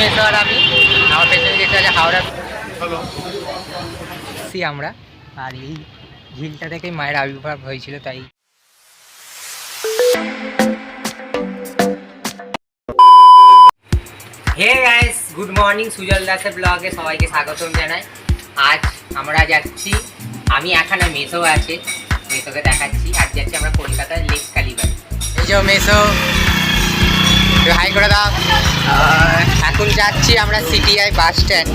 মেসো আমি। আমার পেছনে যেটা আছে হাওড়া। সি আমরা। আর এই ঝিলটা থেকেই মায়ের আবির্ভাব হয়েছিল তাই। হে গাইস গুড মর্নিং সুজল দাসের ব্লগে সবাইকে স্বাগতম জানাই। আজ আমরা যাচ্ছি আমি এখানে মেসো আছে মেসোকে দেখাচ্ছি। আজ যাচ্ছি আমরা কলকাতার লেক কালীবাড়ি। এই যে মেসো। হাই করে দাও এখন যাচ্ছি আমরা সিটিআই বাস স্ট্যান্ড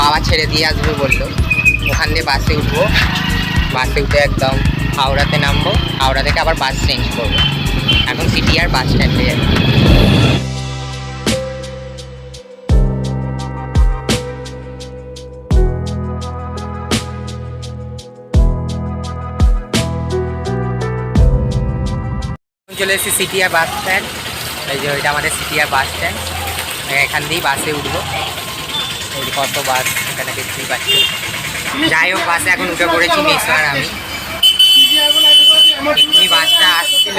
বাবা ছেড়ে দিয়ে আসবে বলল। ওখান দিয়ে বাসে উঠবো। বাসে উঠে একদম হাওড়াতে নামবো। হাওড়া থেকে আবার বাস চেঞ্জ করব। এখন সিটিআর বাস স্ট্যান্ডে যাচ্ছি। চলে এসেছি সিটিআর বাস স্ট্যান্ড এই যে ওইটা আমাদের সিটিআর বাস স্ট্যান্ড এখান দিয়েই বাসে উঠবো। কত বাস এখানে দেখতেই পাচ্ছি। যাই হোক বাসে এখন উঠে পড়েছি মেসো আর আমি। বাসটা আসছিল।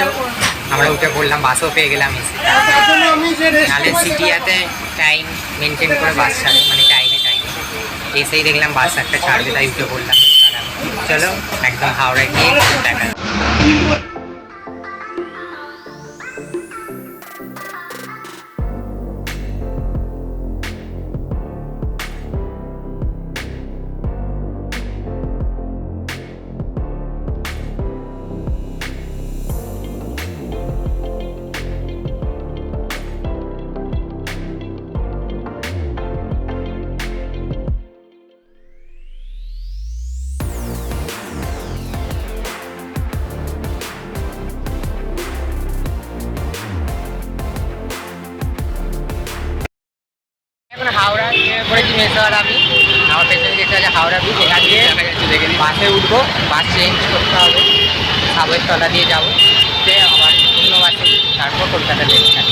আমরা উঠে পড়লাম বাসও পেয়ে গেলাম এসে নাহলে সিটিয়াতে টাইম মেনটেন করে বাস ছাড়ে মানে টাইমে টাইমে এসেই দেখলাম বাস একটা ছাড়বে, তাই উঠে পড়লাম। চলো, একদম হাওড়ায় গিয়ে দেখা আর আমি। আমার পেছনে যেটা আছে হাওড়া ব্রিজ এখান দিয়ে বাসে উঠবো, বাস চেঞ্জ করতে হবে। সাবের তলা দিয়ে যাব। সে আবার অন্য বাসে তারপর কলকাতা লেগে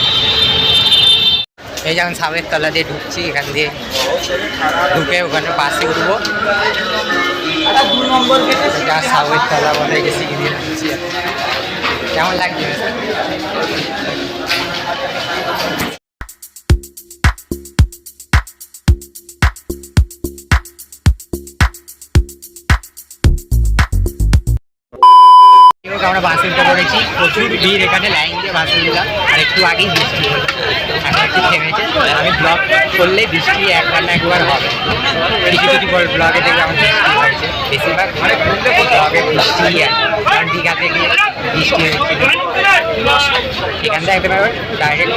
এই যেমন সাবের তলা দিয়ে ঢুকছি, এখান দিয়ে ঢুকে ওখানে বাসে উঠবো। এটা সাবের তলা বলে গেছি কেমন লাগছে? বাসে উঠে পড়েছি প্রচুর ভিড় এখানে, লাইন দিয়ে বাসে উঠলাম। আর একটু আগেই বৃষ্টি হলো। এখন একটু থেমেছে। আমি ব্লগ করলে বৃষ্টি একবার না একবার হবে। কিছু কিছু ব্লগে থেকে আমার বৃষ্টি হয়েছে। বেশিরভাগ ব্লগে বৃষ্টি কারণ দীঘাতে গিয়ে বৃষ্টি হয়েছিল। এখান থেকে একদম ডাইরেক্ট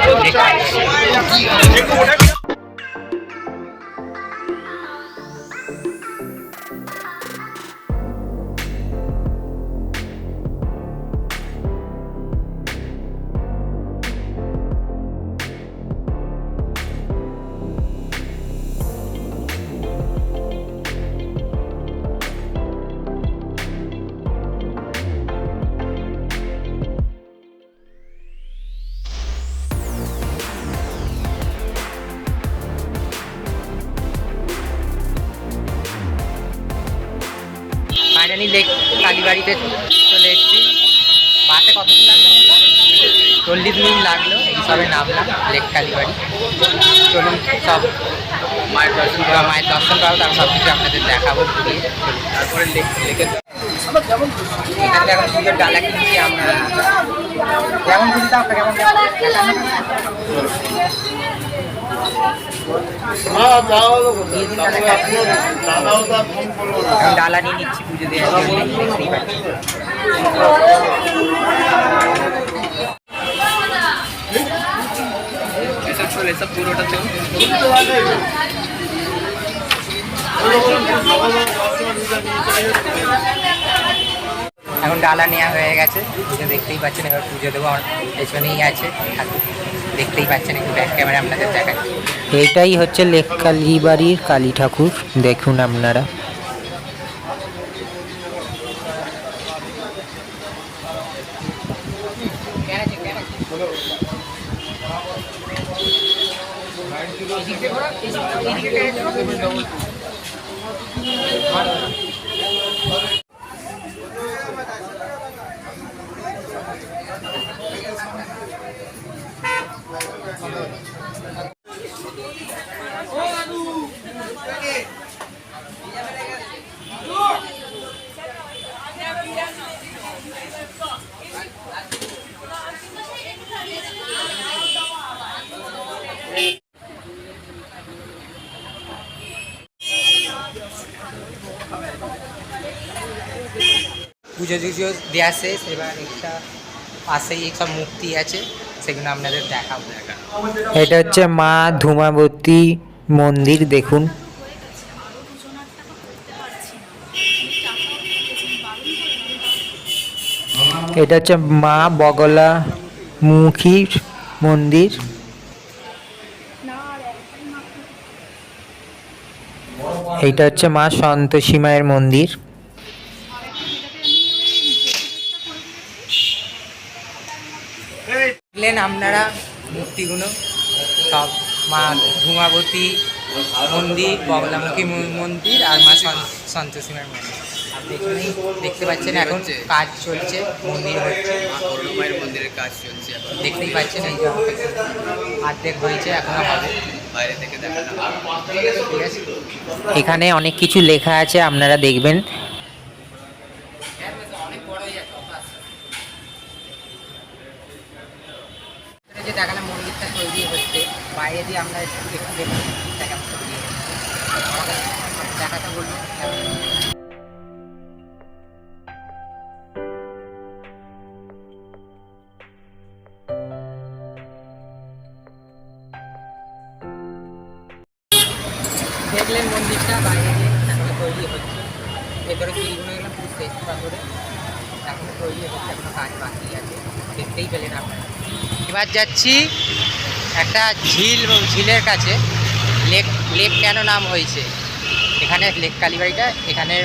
কালীবাড়িতে চলে এসেছি। বাসে কতক্ষণ লাগল? চল্লিশ মিনিট লাগল এই সবে নামলাম, লেক কালীবাড়ি। চলুন সব মায়ের দর্শন করা, মায়ের দর্শন করা তার সব কিছু আপনাদের দেখাবো, ঘুরিয়ে তারপরে লেক, লেকের এখান এখন সুন্দর ডালা কিনছি আমরা। কেমন খুশি কেমন দিয়ে দিন ডালাটা। এখন ডালা নিয়ে নিচ্ছি পুজো দেওয়ার জন্য দেখতেই পাচ্ছি এসব চল এসব পুরোটা চল এখন ডালা নেওয়া হয়ে গেছে। পুজো দেখতেই পাচ্ছেন এবার পুজো দেবো আমার পেছনেই আছে দেখতেই পাচ্ছেন একটু ব্যাক ক্যামেরা আপনাদের দেখা এটাই হচ্ছে লেক বাড়ির কালী ঠাকুর দেখুন আপনারা। পুজো টুজো দেওয়া এবার একটা পাশেই একটা মূর্তি আছে। সেগুলো আপনাদের দেখাবো। এটা হচ্ছে মা ধূমাবতী মন্দির, দেখুন। এটা হচ্ছে মা বগলা মুখীর মন্দির। এইটা হচ্ছে মা সন্তোষী মায়ের মন্দির। দেখলেন আপনারা? মূর্তিগুলো সব মা ধূমাবতী মন্দির বগলামুখী মন্দির আর মা সন- সন্তোষীমার মন্দির। দেখতে পাচ্ছেন এখন কাজ চলছে মন্দির হচ্ছে। অরুণমায়ের মন্দিরের কাজ চলছে দেখতেই পাচ্ছেন এই যে অর্ধেক হয়েছে এখনও হবে। বাইরে থেকে দেখানো এখানে অনেক কিছু লেখা আছে আপনারা দেখবেন অনেক বড় হয়ে যাচ্ছে অত আস্তে আস্তে। যে দেখালাম মন্দিরটা তৈরি হচ্ছে বলব দেখলেন মন্দিরটা, বাইরে দিয়ে তৈরি হচ্ছে। ভেতরে সিঁড়িগুলো এগুলো পুরো শেষ পাথরে এখনও তৈরি হচ্ছে, এখনও কাজ বাকি আছে। দেখতেই পেলেন আপনারা। এবার যাচ্ছি একটা ঝিল এবং ঝিলের কাছে লেক লেক কেন নাম হয়েছে? এখানে লেক কালীবাড়িটা এখানে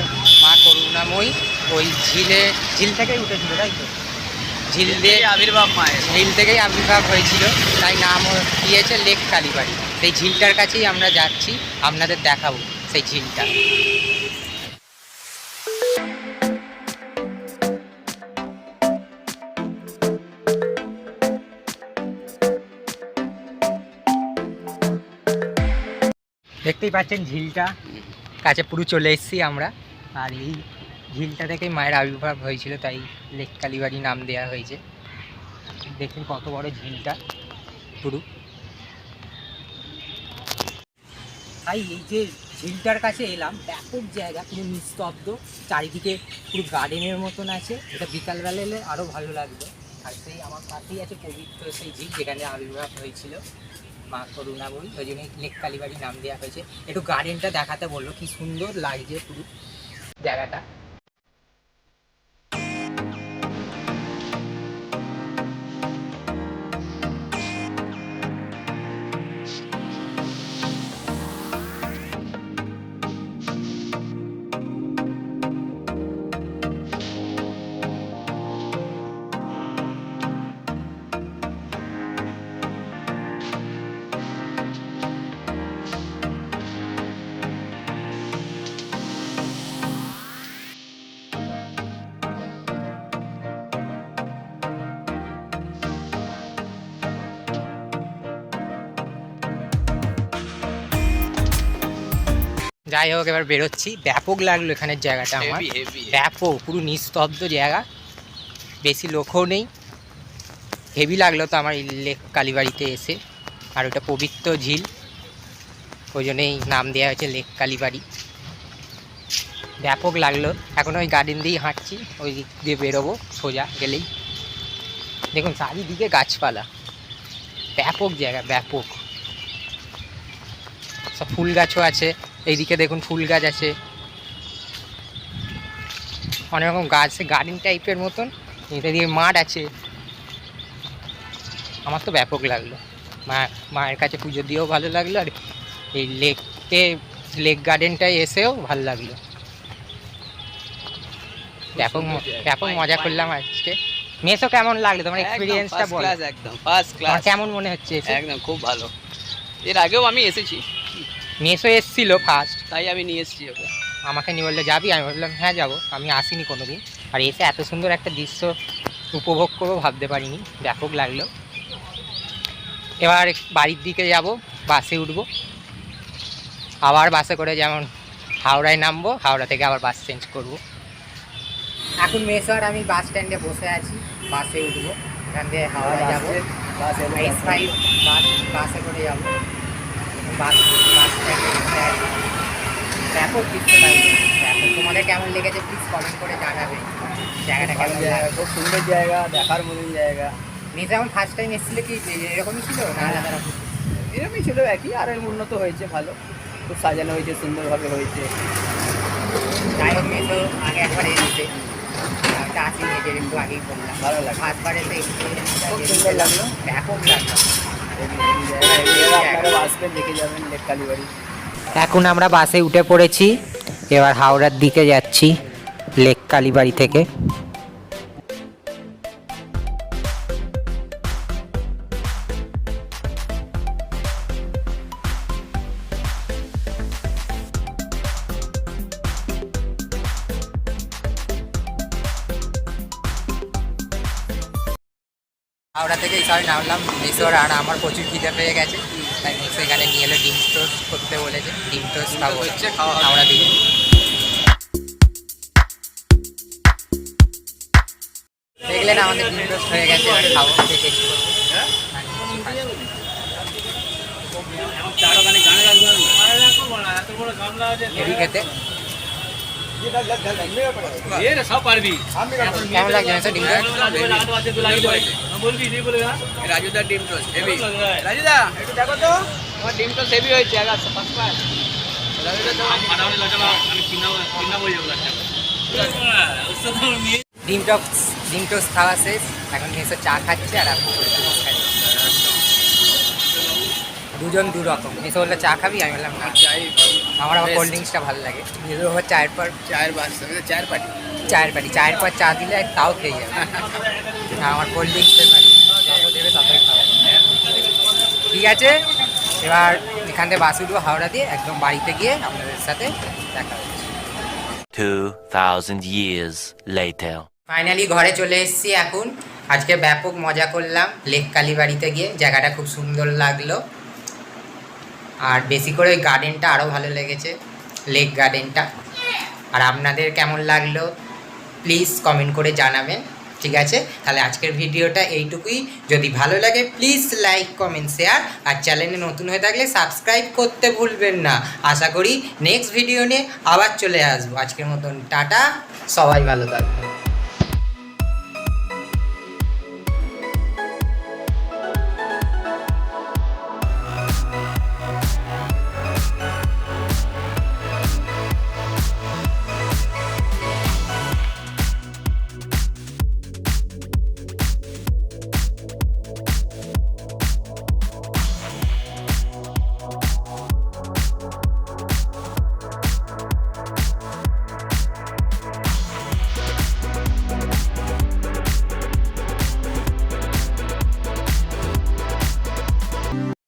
মা করুণাময়ী ওই ঝিলে ঝিল থেকেই উঠেছিল তাই তো? ঝিল দিয়ে আবির্ভাব মায়ের। ঝিল থেকেই আবির্ভাব হয়েছিল তাই নাম দিয়েছে লেক কালীবাড়ি। সেই ঝিলটার কাছেই আমরা যাচ্ছি আপনাদের দেখাবো সেই ঝিলটা। দেখতেই পাচ্ছেন ঝিলটা। কাছে পুরো চলে এসেছি আমরা। আর এই ঝিলটা থেকেই মায়ের আবির্ভাব হয়েছিল, তাই লেক কালীবাড়ি নাম দেওয়া হয়েছে। দেখুন কত বড় ঝিলটা, পুরু। তাই এই যে ঝিলটার কাছে এলাম, ব্যাপক জায়গা, পুরো নিস্তব্ধ। চারিদিকে পুরো গার্ডেনের মতন আছে। এটা বিকালবেলা এলে আরও ভালো লাগবে। আর সেই আমার কাছেই আছে পবিত্র সেই ঝিল যেখানে আবির্ভাব হয়েছিল। মা করুণাময়ী, ওই জন্য লেক কালীবাড়ি নাম দেওয়া হয়েছে। একটু গার্ডেনটা দেখাতে বলল, কি সুন্দর লাগছে পুরো জায়গাটা। যাই হোক এবার বেরোচ্ছি। ব্যাপক লাগল এখানের জায়গাটা আমার। ব্যাপক পুরো নিস্তব্ধ জায়গা। বেশি লোকও নেই। হেভি লাগল তো আমার লেক কালীবাড়িতে এসে। আর ওটা পবিত্র ঝিল। ওই জন্যই নাম দেওয়া হয়েছে লেক কালীবাড়ি। ব্যাপক লাগল। এখন ওই গার্ডেন দিয়েই হাঁটছি। ওই দিক দিয়ে বেরোবো সোজা গেলেই। দেখুন চারিদিকে গাছপালা। ব্যাপক জায়গা ব্যাপক। সব ফুল গাছও আছে। এইদিকে দেখুন ফুল গাছ আছে। অনেক রকম গাছ আছে গার্ডেন টাইপের মতন। এটা দিয়ে মাঠ আছে। আমার তো ব্যাপক লাগল। মা মায়ের কাছে পুজো দিয়েও ভালো লাগল আর এই লেকে লেক গার্ডেনটায় এসেও ভালো লাগল। ব্যাপক ব্যাপক মজা করলাম আজকে। মেসো কেমন লাগল? তোমার এক্সপিরিয়েন্সটা বল। একদম ফার্স্ট ক্লাস কেমন মনে হচ্ছে? একদম খুব ভালো। এর আগেও আমি এসেছি। মেসো এসছিল ফার্স্ট তাই আমি নিয়ে এসেছি ওকে। আমাকে নিয়ে বললে যাবি? আমি বললাম হ্যাঁ যাব। আমি আসিনি কোনো দিন আর এসে এত সুন্দর একটা দৃশ্য উপভোগ করব ভাবতে পারিনি। ব্যাপক লাগল। এবার বাড়ির দিকে যাব বাসে উঠবো। আবার বাসে করে যেমন হাওড়ায় নামবো হাওড়া থেকে আবার বাস চেঞ্জ করব। এখন মেসর আমি বাস স্ট্যান্ডে বসে আছি বাসে উঠবো। এখান থেকে হাওড়ায় যাব। বাসে করে যাব। বাস বাস ব্যাপক দৃশ্যটা তোমাদের কেমন লেগেছে প্লিজ কমেন্ট করে জানাবে। জায়গাটা কেমন জায়গা খুব সুন্দর জায়গা দেখার মতন জায়গা। যখন ফার্স্ট টাইম এসেছিল কি এরকমই ছিল? না আলাদা রকম এরকমই ছিল একই। আর উন্নত হয়েছে ভালো। খুব সাজানো হয়েছে সুন্দরভাবে হয়েছে। যাই হোক মেসো আগে একবার এসেছে। তো আসি নিজের একটু আগেই বললাম। ভালো লাগে। ফার্স্টবার এসে খুব সুন্দর লাগল। ব্যাপক লাগল এখন আমরা বাসে উঠে পড়েছি এবার হাওড়ার দিকে যাচ্ছি লেক কালীবাড়ি থেকে। হাওড়া থেকে এই সবাই নামলাম মেসোর আর আমার প্রচুর খিদে পেয়ে গেছে। তাই মেসো এখানে নিয়ে এলো ডিম টোস্ট করতে বলেছে। ডিম টোস্ট খাব। হচ্ছে, খাওয়া। আমরা দিই দেখলেন আমাদের ডিম টোস্ট হয়ে গেছে এবার খাব টেস্ট করব। খেতে কেমন লাগছে মেসো ডিম টোস্ট রাজুদার ডিম টোস্ট হেভি রাজুদা একটু দেখো তো তোমার ডিম টোস্ট হেভি হয়েছে আগে ফার্স্ট ক্লাস ডিম টোস্ট ডিম টোস্ট খাওয়া শেষ এখন চা খাচ্ছে আর দুজন দু রকম বলল চা খাবি? আমি বললাম না। চাই আমার আবার কোল্ড ড্রিঙ্কসটা ভালো লাগে। মেসো আবার চায়ের পর চায়ের বাস চায়ের পাটি। চায়ের পাটি। চায়ের পর চা দিলে তাও খেয়ে যাবে। আমার কোল্ড ড্রিঙ্কসের পাটি দেবে ততই ঠিক আছে? এবার এখান থেকে বাস উঠবো হাওড়া দিয়ে একদম বাড়িতে গিয়ে আপনাদের সাথে দেখা হচ্ছে 2,000 years later. ফাইনালি ঘরে চলে এসেছি এখন। আজকে ব্যাপক মজা করলাম। লেক কালীবাড়িতে গিয়ে। জায়গাটা খুব সুন্দর লাগল। আর বেশি করে ওই গার্ডেনটা আরও ভালো লেগেছে লেক গার্ডেনটা আর আপনাদের কেমন লাগল প্লিজ কমেন্ট করে জানাবেন, ঠিক আছে? তাহলে আজকের ভিডিওটা এইটুকুই। যদি ভালো লাগে প্লিজ লাইক কমেন্ট শেয়ার আর চ্যানেলে নতুন হয়ে থাকলে সাবস্ক্রাইব করতে ভুলবেন না। আশা করি নেক্সট ভিডিও নিয়ে আবার চলে আসব। আজকের মতন, টাটা। সবাই ভালো থাকবেন।